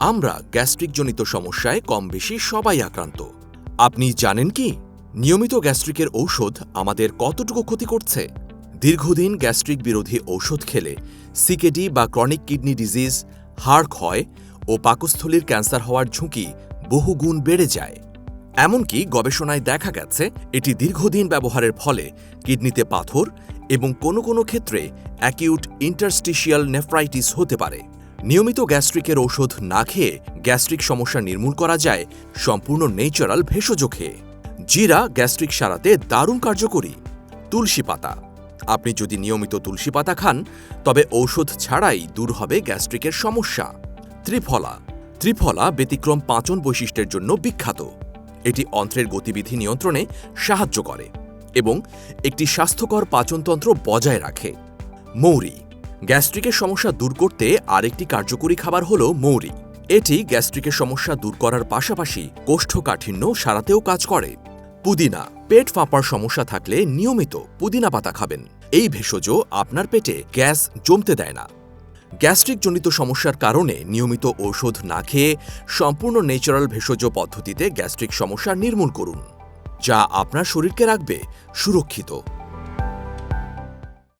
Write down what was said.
আমরা গ্যাস্ট্রিকজনিত সমস্যায় কম বেশি সবাই আক্রান্ত। আপনি জানেন কি? নিয়মিত গ্যাস্ট্রিকের ঔষধ আমাদের কতটুকু ক্ষতি করছে? দীর্ঘদিন গ্যাস্ট্রিক বিরোধী ঔষধ খেলে সিকেডি বা ক্রনিক কিডনি ডিজিজ, হাড় ক্ষয় ও পাকস্থলীর ক্যান্সার হওয়ার ঝুঁকি বহুগুণ বেড়ে যায়। এমনকি গবেষণায় দেখা গেছে, এটি দীর্ঘদিন ব্যবহারের ফলে কিডনিতে পাথর এবং কোনো কোনো ক্ষেত্রে অ্যাকিউট ইন্টারস্টিশিয়াল নেফ্রাইটিস হতে পারে। নিয়মিত গ্যাস্ট্রিকের ঔষধ না খেয়ে গ্যাস্ট্রিক সমস্যা নির্মূল করা যায় সম্পূর্ণ নেচারাল ভেষজ খেয়ে। জিরা গ্যাস্ট্রিক সারাতে দারুণ কার্যকরী। তুলসী পাতা। আপনি যদি নিয়মিত তুলসী পাতা খান, তবে ঔষধ ছাড়াই দূর হবে গ্যাস্ট্রিকের সমস্যা। ত্রিফলা। ত্রিফলা ব্যতিক্রম পাচন বৈশিষ্ট্যের জন্য বিখ্যাত। এটি অন্ত্রের গতিবিধি নিয়ন্ত্রণে সাহায্য করে এবং একটি স্বাস্থ্যকর পাচনতন্ত্র বজায় রাখে। মৌরি। গ্যাস্ট্রিকের সমস্যা দূর করতে আরেকটি কার্যকরী খাবার হল মৌরি। এটি গ্যাস্ট্রিকের সমস্যা দূর করার পাশাপাশি কোষ্ঠকাঠিন্য সারাতেও কাজ করে। পুদিনা। পেট ফাঁপার সমস্যা থাকলে নিয়মিত পুদিনা পাতা খাবেন। এই ভেষজ আপনার পেটে গ্যাস জমতে দেয় না। গ্যাস্ট্রিক জনিত সমস্যার কারণে নিয়মিত ঔষধ না খেয়ে সম্পূর্ণ ন্যাচারাল ভেষজ পদ্ধতিতে গ্যাস্ট্রিক সমস্যা নির্মূল করুন, যা আপনার শরীরকে রাখবে সুরক্ষিত।